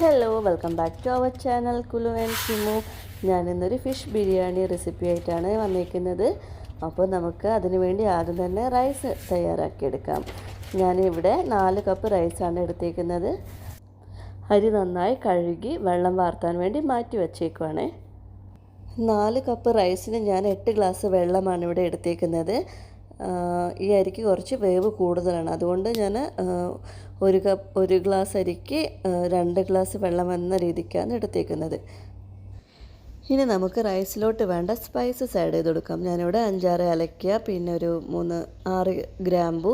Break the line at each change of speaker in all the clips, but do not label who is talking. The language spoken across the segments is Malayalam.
Hello welcome back to our channel Kulu and Simu ഞാൻ ഇന്നൊരു ഫിഷ് ബിരിയാണി റെസിപ്പി ആയിട്ടാണ് വന്നിരിക്കുന്നത് അപ്പോൾ നമുക്ക് അതിന് വേണ്ടി ആദ്യം തന്നെ റൈസ് തയ്യാറാക്കിയെടുക്കാം ഞാനിവിടെ നാല് കപ്പ് റൈസാണ് എടുത്തേക്കുന്നത്. അരി നന്നായി കഴുകി വെള്ളം വാർത്താൻ വേണ്ടി മാറ്റി വച്ചേക്കുവാണ്. നാല് കപ്പ് റൈസിന് ഞാൻ എട്ട് ഗ്ലാസ് വെള്ളമാണ് ഇവിടെ എടുത്തേക്കുന്നത്. ഈ അരിക്ക് കുറച്ച് വേവ് കൂടുതലാണ്. അതുകൊണ്ട് ഞാൻ ഒരു കപ്പ് ഒരു ഗ്ലാസ് അരിക്ക് രണ്ട് ഗ്ലാസ് വെള്ളം എന്ന രീതിക്കാണ് എടുത്തേക്കുന്നത്. ഇനി നമുക്ക് റൈസിലോട്ട് വേണ്ട സ്പൈസസ് ആഡ് ചെയ്ത് കൊടുക്കാം. ഞാനിവിടെ അഞ്ചാറ് ഏലക്ക പിന്നെ ഒരു മൂന്ന് ആറ് ഗ്രാമ്പു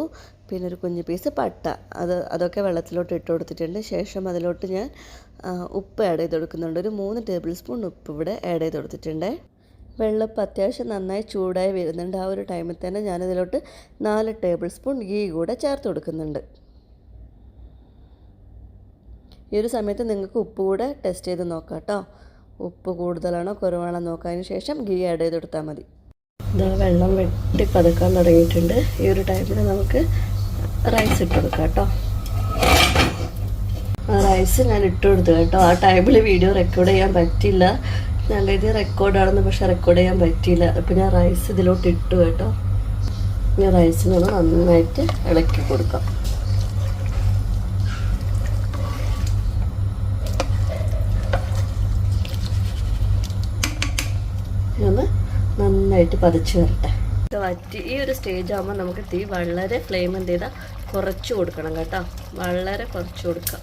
പിന്നെ ഒരു കുഞ്ഞു പീസ് പട്ട. അത് അതൊക്കെ വെള്ളത്തിലോട്ട് ഇട്ട് കൊടുത്തിട്ടുണ്ട്. ശേഷം അതിലോട്ട് ഞാൻ ഉപ്പ് ആഡ് ചെയ്ത് കൊടുക്കുന്നുണ്ട്. ഒരു മൂന്ന് ടേബിൾ സ്പൂൺ ഉപ്പ് ഇവിടെ ആഡ് ചെയ്ത് കൊടുത്തിട്ടുണ്ട്. വെള്ളം ഇപ്പം അത്യാവശ്യം നന്നായി ചൂടായി വരുന്നുണ്ട്. ആ ഒരു ടൈമിൽ തന്നെ ഞാനിതിലോട്ട് നാല് ടേബിൾ സ്പൂൺ ഗീ കൂടെ ചേർത്ത് കൊടുക്കുന്നുണ്ട്. ഈ ഒരു സമയത്ത് നിങ്ങൾക്ക് ഉപ്പ് കൂടെ ടെസ്റ്റ് ചെയ്ത് നോക്കാം കേട്ടോ ഉപ്പ് കൂടുതലാണോ കുറവാണോ നോക്കാതിന് ശേഷം ഗീ ആഡ് ചെയ്ത് കൊടുത്താൽ മതി. ഇതാ വെള്ളം വെട്ടി പതുക്കാൻ തുടങ്ങിയിട്ടുണ്ട്. ഈ ഒരു ടൈമിൽ നമുക്ക് റൈസ് ഇട്ട് കൊടുക്കാം കേട്ടോ റൈസ് ഞാൻ ഇട്ട് കൊടുത്തു കേട്ടോ. ആ ടൈമിൽ വീഡിയോ റെക്കോർഡ് ചെയ്യാൻ പറ്റില്ല നല്ല രീതിയിൽ റെക്കോർഡാണെന്ന് പക്ഷേ റെക്കോർഡ് ചെയ്യാൻ പറ്റിയില്ല. അപ്പോൾ ഞാൻ റൈസ് ഇതിലോട്ട് ഇട്ടു കേട്ടോ. ഞാൻ റൈസിനൊന്ന് നന്നായിട്ട് ഇളക്കി കൊടുക്കാം ഒന്ന് നന്നായിട്ട് പതിച്ച് വരട്ടെ. ഇത് വറ്റി ഈ ഒരു സ്റ്റേജ് ആകുമ്പോൾ നമുക്ക് തീ വളരെ ഫ്ലെയിം എന്ത് ചെയ്താൽ കുറച്ച് കൊടുക്കണം കേട്ടോ. വളരെ കുറച്ച് കൊടുക്കാം.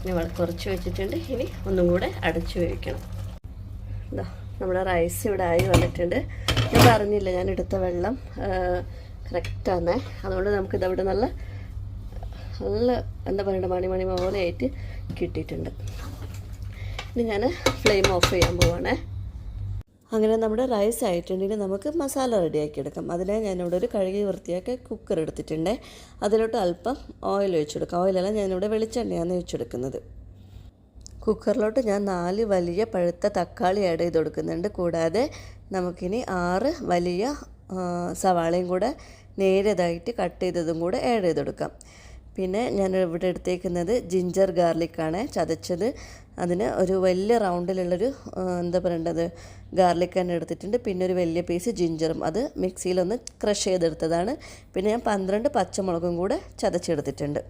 ഇനി കുറച്ച് വെച്ചിട്ടുണ്ട്. ഇനി ഒന്നും കൂടെ അടച്ച് വേവിക്കണം. എന്താ നമ്മുടെ റൈസ് ഇവിടെ ആയി വന്നിട്ടുണ്ട്. ഞാൻ പറഞ്ഞില്ല ഞാൻ എടുത്ത വെള്ളം കറക്റ്റാന്നേ അതുകൊണ്ട് നമുക്കിത് അവിടെ നല്ല നല്ല എന്താ പറയണ്ട മണി മണി പോലെ ആയിട്ട് കിട്ടിയിട്ടുണ്ട്. ഇനി ഞാൻ ഫ്ലെയിം ഓഫ് ചെയ്യാൻ പോവാണേ. അങ്ങനെ നമ്മുടെ റൈസ് ആയിട്ടുണ്ടെങ്കിൽ നമുക്ക് മസാല റെഡിയാക്കി എടുക്കാം. അതിനെ ഞാനിവിടെ ഒരു കഴുകി വൃത്തിയാക്കി കുക്കർ എടുത്തിട്ടുണ്ട്. അതിലോട്ട് അല്പം ഓയിൽ ഒഴിച്ചെടുക്കാം ഓയിലല്ല ഞാനിവിടെ വെളിച്ചെണ്ണയാണ് ഒഴിച്ചെടുക്കുന്നത് കുക്കറിലോട്ട് ഞാൻ നാല് വലിയ പഴുത്ത തക്കാളി ആഡ് ചെയ്ത് കൊടുക്കുന്നുണ്ട്. കൂടാതെ നമുക്കിനി ആറ് വലിയ സവാളയും കൂടെ നേരിയതായിട്ട് കട്ട് ചെയ്തതും കൂടെ ആഡ് ചെയ്ത് കൊടുക്കാം. പിന്നെ ഞാൻ ഇവിടെ എടുത്തേക്കുന്നത് ജിഞ്ചർ ഗാർലിക്കാണ് ചതച്ചത്. അതിന് ഒരു വലിയ റൗണ്ടിലുള്ളൊരു എന്താ പറയേണ്ടത് ഗാർലിക് തന്നെ എടുത്തിട്ടുണ്ട്. പിന്നെ ഒരു വലിയ പീസ് ജിഞ്ചറും അത് മിക്സിയിലൊന്ന് ക്രഷ് ചെയ്തെടുത്തതാണ്. പിന്നെ ഞാൻ പന്ത്രണ്ട് പച്ചമുളകും കൂടെ ചതച്ചെടുത്തിട്ടുണ്ട്.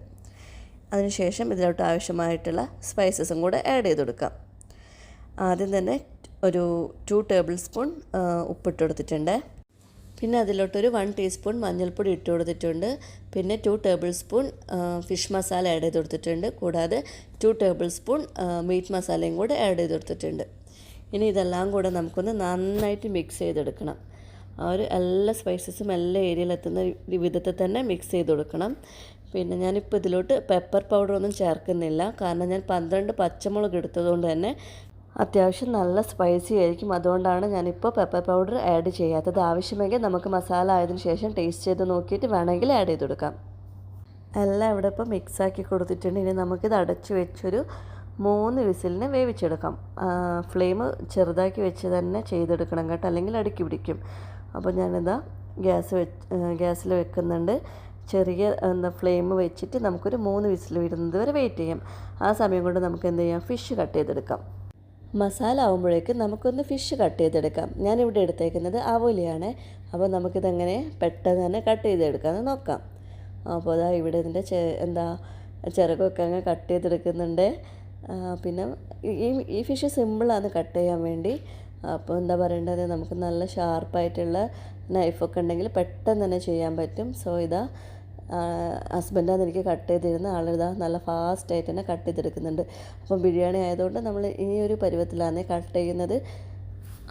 അതിനുശേഷം ഇതിലോട്ട് ആവശ്യമായിട്ടുള്ള സ്പൈസസും കൂടെ ആഡ് ചെയ്ത് കൊടുക്കാം. ആദ്യം തന്നെ ഒരു ടു ടേബിൾ സ്പൂൺ ഉപ്പിട്ട് കൊടുത്തിട്ടുണ്ട്. പിന്നെ അതിലോട്ടൊരു വൺ ടീസ്പൂൺ മഞ്ഞൾപ്പൊടി ഇട്ട് കൊടുത്തിട്ടുണ്ട്. പിന്നെ two tablespoon fish masala add ചെയ്ത് കൊടുത്തിട്ടുണ്ട്. കൂടാതെ ടു ടേബിൾ സ്പൂൺ മീറ്റ് മസാലയും കൂടെ ആഡ് ചെയ്ത് കൊടുത്തിട്ടുണ്ട്. ഇനി ഇതെല്ലാം കൂടെ നമുക്കൊന്ന് നന്നായിട്ട് മിക്സ് ചെയ്തെടുക്കണം. ആ ഒരു എല്ലാ സ്പൈസസും എല്ലാ ഏരിയയിലെത്തുന്ന വിധത്തിൽ തന്നെ മിക്സ് ചെയ്ത് കൊടുക്കണം. പിന്നെ ഞാനിപ്പോൾ ഇതിലോട്ട് പെപ്പർ പൗഡർ ഒന്നും ചേർക്കുന്നില്ല. കാരണം ഞാൻ പന്ത്രണ്ട് പച്ചമുളക് എടുത്തതുകൊണ്ട് തന്നെ അത്യാവശ്യം നല്ല സ്പൈസി ആയിരിക്കും. അതുകൊണ്ടാണ് ഞാനിപ്പോൾ പെപ്പർ പൗഡർ ആഡ് ചെയ്യാത്തത്. ആവശ്യമെങ്കിൽ നമുക്ക് മസാല ആയതിനു ശേഷം ടേസ്റ്റ് ചെയ്ത് നോക്കിയിട്ട് വേണമെങ്കിൽ ആഡ് ചെയ്ത് കൊടുക്കാം. എല്ലാം ഇവിടെ ഇപ്പോൾ മിക്സാക്കി കൊടുത്തിട്ടുണ്ട്. ഇനി നമുക്കിത് അടച്ചു വെച്ചൊരു മൂന്ന് വിസിലിന് വേവിച്ചെടുക്കാം. ഫ്ലെയിം ചെറുതാക്കി വെച്ച് തന്നെ ചെയ്തെടുക്കണം കേട്ടോ. അല്ലെങ്കിൽ അടുക്കി പിടിക്കും. അപ്പോൾ ഞാനിതാ ഗ്യാസ് വെച്ച് ഗ്യാസിൽ വെക്കുന്നുണ്ട്. ചെറിയ എന്താ ഫ്ലെയിം വെച്ചിട്ട് നമുക്കൊരു മൂന്ന് വിസിൽ വരുന്നത് വരെ വെയിറ്റ് ചെയ്യാം. ആ സമയം കൊണ്ട് നമുക്ക് എന്ത് ചെയ്യാം? ഫിഷ് കട്ട് ചെയ്തെടുക്കാം. മസാല ആകുമ്പോഴേക്കും നമുക്കൊന്ന് ഫിഷ് കട്ട് ചെയ്തെടുക്കാം. ഞാനിവിടെ എടുത്തേക്കുന്നത് അവോലിയാണ് അപ്പോൾ നമുക്കിതെങ്ങനെ പെട്ടെന്ന് തന്നെ കട്ട് ചെയ്തെടുക്കാമെന്ന് നോക്കാം. അപ്പോൾ അതാ ഇവിടെ ഇതിന്റെ എന്താ ചിറകൊക്കെ അങ്ങ് കട്ട് ചെയ്തെടുക്കുന്നുണ്ട്. പിന്നെ ഈ ഈ ഫിഷ് സിമ്പിളാണ് കട്ട് ചെയ്യാൻ വേണ്ടി. അപ്പോൾ എന്താ പറയേണ്ടത്? നമുക്ക് നല്ല ഷാർപ്പായിട്ടുള്ള നൈഫൊക്കെ ഉണ്ടെങ്കിൽ പെട്ടെന്ന് തന്നെ ചെയ്യാൻ പറ്റും. സോ ഇതാ ഹസ്ബൻഡാണ് എനിക്ക് കട്ട് ചെയ്തിരുന്ന ആളിതാ നല്ല ഫാസ്റ്റായിട്ട് തന്നെ കട്ട് ചെയ്തെടുക്കുന്നുണ്ട്. അപ്പം ബിരിയാണി ആയതുകൊണ്ട് നമ്മൾ ഈ ഒരു പരുവത്തിലാണ് കട്ട് ചെയ്യുന്നത്.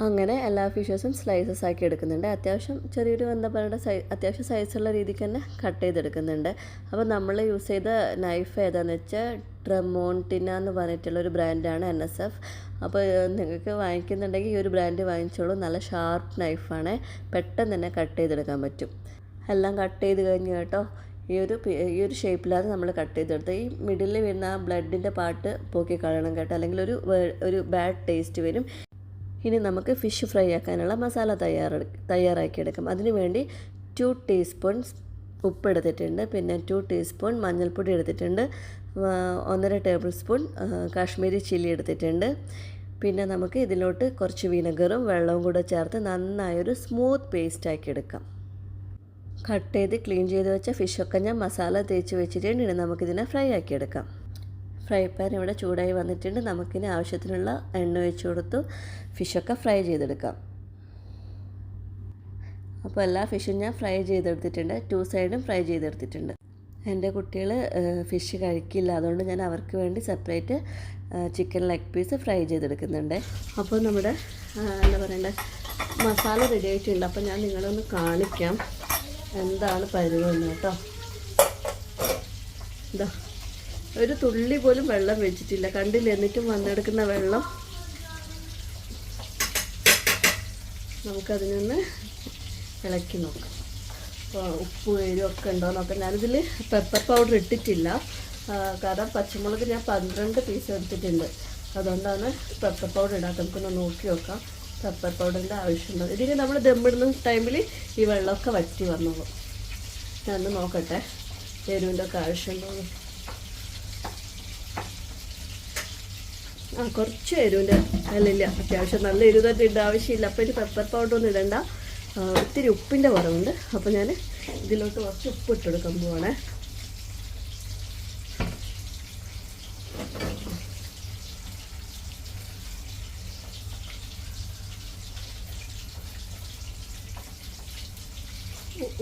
അങ്ങനെ എല്ലാ ഫിഷസും സ്ലൈസസ് ആക്കി എടുക്കുന്നുണ്ട്. അത്യാവശ്യം ചെറിയൊരു എന്താ സൈ അത്യാവശ്യം സൈസുള്ള രീതിക്ക് തന്നെ കട്ട് ചെയ്തെടുക്കുന്നുണ്ട്. അപ്പോൾ നമ്മൾ യൂസ് ചെയ്ത നൈഫ് ഏതാണെന്ന് വെച്ചാൽ ട്രമോണ്ടിന എന്ന് പറഞ്ഞിട്ടുള്ള ഒരു ബ്രാൻഡാണ് എൻ എസ് എഫ് അപ്പോൾ നിങ്ങൾക്ക് വാങ്ങിക്കുന്നുണ്ടെങ്കിൽ ഈ ഒരു ബ്രാൻഡ് വാങ്ങിച്ചോളൂ. നല്ല ഷാർപ്പ് നൈഫാണ് പെട്ടെന്ന് തന്നെ കട്ട് ചെയ്തെടുക്കാൻ പറ്റും. എല്ലാം കട്ട് ചെയ്ത് കഴിഞ്ഞ് കേട്ടോ. ഈ ഒരു ഈ ഒരു ഷേപ്പിലാണ് നമ്മൾ കട്ട് ചെയ്തെടുത്ത് ഈ മിഡിലിൽ വരുന്ന ആ ബ്ലഡിന്റെ പാട്ട് പോക്കി കളയണം കേട്ടോ. അല്ലെങ്കിൽ ഒരു ഒരു ബാഡ് ടേസ്റ്റ് വരും. ഇനി നമുക്ക് ഫിഷ് ഫ്രൈ ആക്കാനുള്ള മസാല തയ്യാറെടു തയ്യാറാക്കിയെടുക്കാം. അതിന് വേണ്ടി ടു ടീസ്പൂൺ ഉപ്പ് എടുത്തിട്ടുണ്ട് പിന്നെ ടു ടീസ്പൂൺ മഞ്ഞൾപ്പൊടി എടുത്തിട്ടുണ്ട്. ഒന്നര ടേബിൾ സ്പൂൺ കാശ്മീരി ചില്ലി എടുത്തിട്ടുണ്ട്. പിന്നെ നമുക്ക് ഇതിലോട്ട് കുറച്ച് വിനെഗറും വെള്ളവും കൂടെ ചേർത്ത് നന്നായൊരു സ്മൂത്ത് പേസ്റ്റ് ആക്കി എടുക്കാം കട്ട് ചെയ്ത് ക്ലീൻ ചെയ്ത് വെച്ച ഫിഷൊക്കെ ഞാൻ മസാല തേച്ച് വെച്ചിട്ടുണ്ട്. ഇനി നമുക്കിതിനെ ഫ്രൈ ആക്കിയെടുക്കാം. ഫ്രൈ പാൻ ഇവിടെ ചൂടായി വന്നിട്ടുണ്ട്. നമുക്കിനി ആവശ്യത്തിനുള്ള എണ്ണ ഒഴിച്ച് കൊടുത്തു. ഫിഷൊക്കെ ഫ്രൈ ചെയ്തെടുക്കാം. അപ്പോൾ എല്ലാ ഫിഷും ഞാൻ ഫ്രൈ ചെയ്തെടുത്തിട്ടുണ്ട്. ടു സൈഡും ഫ്രൈ ചെയ്തെടുത്തിട്ടുണ്ട്. എന്റെ കുട്ടികൾ ഫിഷ് കഴിക്കില്ല. അതുകൊണ്ട് ഞാൻ അവർക്ക് വേണ്ടി separate chicken leg piece fry ചെയ്തെടുക്കുന്നുണ്ട്. അപ്പോൾ നമ്മുടെ എന്താ പറയണ്ടേ? മസാല റെഡി ആയിട്ടുണ്ട്. അപ്പോൾ ഞാൻ നിങ്ങളൊന്ന് കാണിക്കാം. എന്താണ് പരുവെന്ന് കേട്ടോ? ഇതാ ഒരു തുള്ളി പോലും വെള്ളം വെച്ചിട്ടില്ല. കണ്ടില്ല? എന്നിട്ടും വന്നെടുക്കുന്ന വെള്ളം. നമുക്കതിനൊന്ന് ഇളക്കി നോക്കാം. ഉപ്പ് എരിവും ഒക്കെ ഉണ്ടോ നോക്കാം ഞാനിതിൽ പെപ്പർ പൗഡർ ഇട്ടിട്ടില്ല. കാരണം പച്ചമുളക് ഞാൻ പന്ത്രണ്ട് പീസ് എടുത്തിട്ടുണ്ട്. അതുകൊണ്ടാണ് പെപ്പർ പൗഡർ ഇടാത്ത നമുക്കൊന്ന് നോക്കി നോക്കാം. പെപ്പർ പൗഡറിന്റെ ആവശ്യമുണ്ട്. ഇതിന് നമ്മൾ ദമ്മിടുന്ന ടൈമിൽ ഈ വെള്ളമൊക്കെ വറ്റി വന്നോളും. ഞാൻ ഒന്ന് നോക്കട്ടെ. എരിവിന്റെ ഒക്കെ ആവശ്യമുണ്ടോ? ആ കുറച്ച് എരിവിന്റെ അല്ലില്ല അത്യാവശ്യം നല്ല എരിവ് തന്നെ ഇടേണ്ട ആവശ്യമില്ല. അപ്പോൾ ഇനി പെപ്പർ പൗഡർ ഒന്നും ഇടണ്ട. ഒത്തിരി ഉപ്പിന്റെ കുറവുണ്ട്. അപ്പോൾ ഞാൻ ഇതിലോട്ട് കുറച്ച് ഉപ്പ് ഇട്ടെടുക്കാൻ പോവാണേ.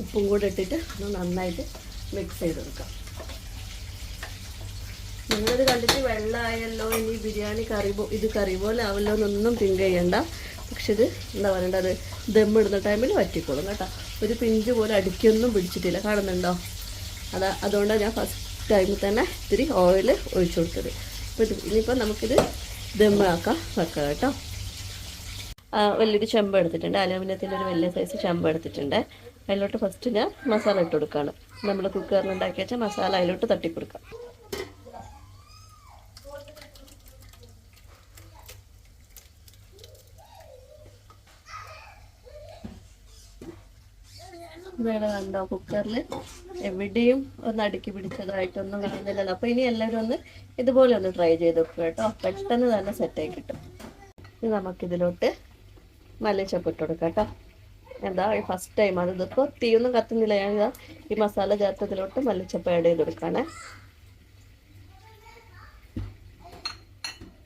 ഉപ്പും കൂടെ ഇട്ടിട്ട് ഒന്ന് നന്നായിട്ട് മിക്സ് ചെയ്തെടുക്കാം. നിങ്ങളിത് കണ്ടിട്ട് വെള്ളമായല്ലോ ഇനി ബിരിയാണി കറി ഇത് കറി പോലെ ആവല്ലോ എന്നൊന്നും തിങ്ക് ചെയ്യണ്ട. പക്ഷെ ഇത് എന്താ പറയേണ്ടത് ദമ്മിടുന്ന ടൈമിൽ വറ്റിക്കോളും കേട്ടോ. ഒരു പിഞ്ച് പോലെ അടുക്കിയൊന്നും പിടിച്ചിട്ടില്ല. കാണുന്നുണ്ടോ? അതാ അതുകൊണ്ടാണ് ഞാൻ ഫസ്റ്റ് ടൈമിൽ തന്നെ ഇത്തിരി ഓയിൽ ഒഴിച്ചു കൊടുത്തത്. അപ്പോൾ ഇനിയിപ്പോൾ നമുക്കിത് ദമ്മാക്കാം വെക്കാം കേട്ടോ. വലിയൊരു ചെമ്പ് എടുത്തിട്ടുണ്ട്. അലുമിനിയത്തിന്റെ ഒരു വലിയ സൈസ് ചെമ്പ് എടുത്തിട്ടുണ്ട്. അതിലോട്ട് ഫസ്റ്റ് ഞാൻ മസാല ഇട്ട് കൊടുക്കുകയാണ്. നമ്മൾ കുക്കറിൽ ഉണ്ടാക്കി വെച്ച മസാല അതിലോട്ട് തട്ടിക്കൊടുക്കാം വേറെ കണ്ടോ കുക്കറിൽ എവിടെയും ഒന്ന് അടുക്കി പിടിച്ചതായിട്ടൊന്നും കാണുന്നില്ലല്ലോ. അപ്പോൾ ഇനി എല്ലാവരും ഒന്ന് ഇതുപോലെ ഒന്ന് ട്രൈ ചെയ്ത് നോക്കുക കേട്ടോ. പെട്ടെന്ന് തന്നെ സെറ്റായി കിട്ടും. നമുക്കിതിലോട്ട് മല്ലിച്ചപ്പ് ഇട്ട് കൊടുക്കാം കേട്ടോ. എന്താ ഫസ്റ്റ് ടൈം ആണ് ഇതിപ്പോൾ തീയൊന്നും കത്തുന്നില്ല. ഞാൻ ഇതാ ഈ മസാല ചേർത്തതിലോട്ട് മല്ലിച്ചപ്പ് ആഡ് ചെയ്ത് കൊടുക്കാണേ.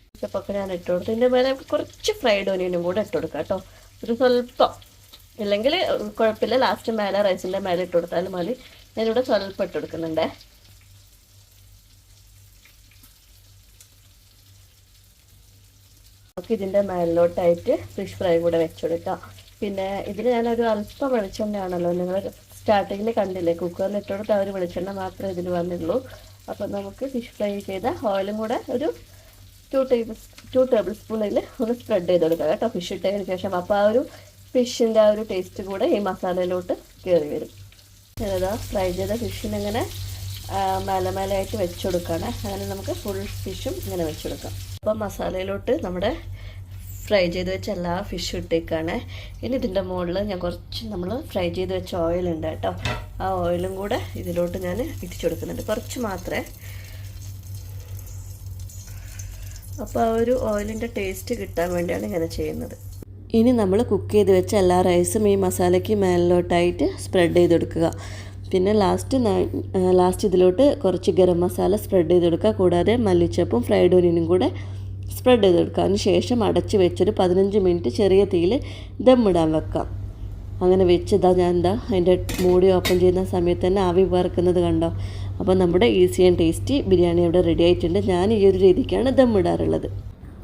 മല്ലിച്ചപ്പൊക്കെ ഞാൻ ഇട്ട് കൊടുത്തു ഇതിന്റെ മേലെ കുറച്ച് ഫ്രൈഡ് ഓനിയനും കൂടെ ഇട്ട് കൊടുക്കാം കേട്ടോ. ഒരു സ്വല്പം. ഇല്ലെങ്കിൽ കുഴപ്പമില്ല. ലാസ്റ്റ് മേലെ റൈസിന്റെ മേലെ ഇട്ട് കൊടുത്താലും മതി. ഞാനിവിടെ സ്വല്പം ഇട്ട് കൊടുക്കുന്നുണ്ടേ. നമുക്ക് ഇതിന്റെ മേലിലോട്ടായിട്ട് ഫിഷ് ഫ്രൈ കൂടെ വെച്ചെടുക്കാം. പിന്നെ ഇതിൽ ഞാനൊരു അല്പം വെളിച്ചെണ്ണയാണല്ലോ നിങ്ങൾ സ്റ്റാർട്ടിങ്ങിൽ കണ്ടില്ലേ കുക്കറിൽ ഇട്ടുകൊടുത്ത് ആ ഒരു വെളിച്ചെണ്ണ മാത്രമേ ഇതിൽ വന്നിട്ടുള്ളൂ. അപ്പോൾ നമുക്ക് ഫിഷ് ഫ്രൈ ചെയ്ത ഓയിലും കൂടെ ഒരു ടു ടേബിൾ ടു ടേബിൾ സ്പൂണിൽ ഒന്ന് സ്പ്രെഡ് ചെയ്ത് കൊടുക്കുക കേട്ടോ ഫിഷ് ഇട്ടതിന് ശേഷം. അപ്പോൾ ആ ഒരു ഫിഷിന്റെ ആ ഒരു ടേസ്റ്റ് കൂടെ ഈ മസാലയിലോട്ട് കയറി വരും. ഞാനതാ ഫ്രൈ ചെയ്ത ഫിഷിനിങ്ങനെ മേലെ മലയായിട്ട് വെച്ചുകൊടുക്കുകയാണ് അങ്ങനെ നമുക്ക് ഫുൾ ഫിഷും ഇങ്ങനെ വെച്ചെടുക്കാം. അപ്പം അപ്പോൾ മസാലയിലോട്ട് നമ്മുടെ ഫ്രൈ ചെയ്ത് വെച്ച എല്ലാ ഫിഷും ഇട്ടേക്കാണ്. ഇനി ഇതിന്റെ മുകളിൽ ഞാൻ കുറച്ച് നമ്മൾ ഫ്രൈ ചെയ്ത് വെച്ച ഓയിലുണ്ട് കേട്ടോ. ആ ഓയിലും കൂടെ ഇതിലോട്ട് ഞാൻ ഇടിച്ചു കൊടുക്കുന്നുണ്ട്. കുറച്ച് മാത്രമേ അപ്പോൾ ആ ഒരു ഓയിലിന്റെ ടേസ്റ്റ് കിട്ടാൻ വേണ്ടിയാണ് ഇങ്ങനെ ചെയ്യുന്നത്. ഇനി നമ്മൾ കുക്ക് ചെയ്ത് വെച്ച എല്ലാ റൈസും ഈ മസാലയ്ക്ക് മേലിലോട്ടായിട്ട് സ്പ്രെഡ് ചെയ്ത് കൊടുക്കുക. പിന്നെ ലാസ്റ്റ് ലാസ്റ്റ് ഇതിലോട്ട് കുറച്ച് ഗരം മസാല സ്പ്രെഡ് ചെയ്ത് കൊടുക്കുക. കൂടാതെ മല്ലിച്ചപ്പും ഫ്രൈഡ് ഓനിയനും കൂടെ സ്പ്രെഡ് ചെയ്ത് കൊടുക്കുക അതിന് ശേഷം അടച്ച് വെച്ചൊരു പതിനഞ്ച് മിനിറ്റ് ചെറിയ തീയിൽ ദമ്മിടാൻ വെക്കാം. അങ്ങനെ വെച്ചതാ ഞാൻ എന്താ അതിന്റെ മൂടി ഓപ്പൺ ചെയ്യുന്ന സമയത്ത് തന്നെ ആവി വറക്കുന്നത് കണ്ടോ? അപ്പോൾ നമ്മുടെ ഈസി ആൻഡ് ടേസ്റ്റി ബിരിയാണി ഇവിടെ റെഡി ആയിട്ടുണ്ട്. ഞാൻ ഈ ഒരു രീതിക്കാണ് ദം ഇടാറുള്ളത്.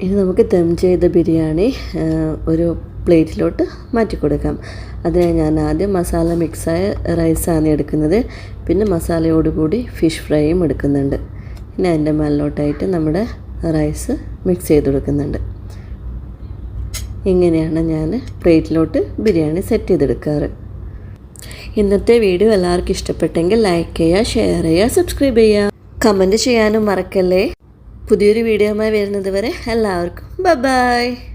ഇനി നമുക്ക് ദം ചെയ്ത ബിരിയാണി ഒരു പ്ലേറ്റിലോട്ട് മാറ്റി കൊടുക്കാം. അതിന് ഞാൻ ആദ്യം മസാല മിക്സായ റൈസാണ് എടുക്കുന്നത്. പിന്നെ മസാലയോടുകൂടി ഫിഷ് ഫ്രൈയും എടുക്കുന്നുണ്ട്. പിന്നെ അതിന്റെ മേലോട്ടായിട്ട് നമ്മുടെ റൈസ് മിക്സ് ചെയ്ത് കൊടുക്കുന്നുണ്ട്. ഇങ്ങനെയാണ് ഞാൻ പ്ലേറ്റിലോട്ട് ബിരിയാണി സെറ്റ് ചെയ്തെടുക്കാറ്. ഇന്നത്തെ വീഡിയോ എല്ലാവർക്കും ഇഷ്ടപ്പെട്ടെങ്കിൽ ലൈക്ക് ചെയ്യുക ഷെയർ ചെയ്യുക സബ്സ്ക്രൈബ് ചെയ്യുക. കമന്റ് ചെയ്യാനും മറക്കല്ലേ? പുതിയൊരു വീഡിയോയുമായി വരുന്നത് വരെ എല്ലാവർക്കും ബൈ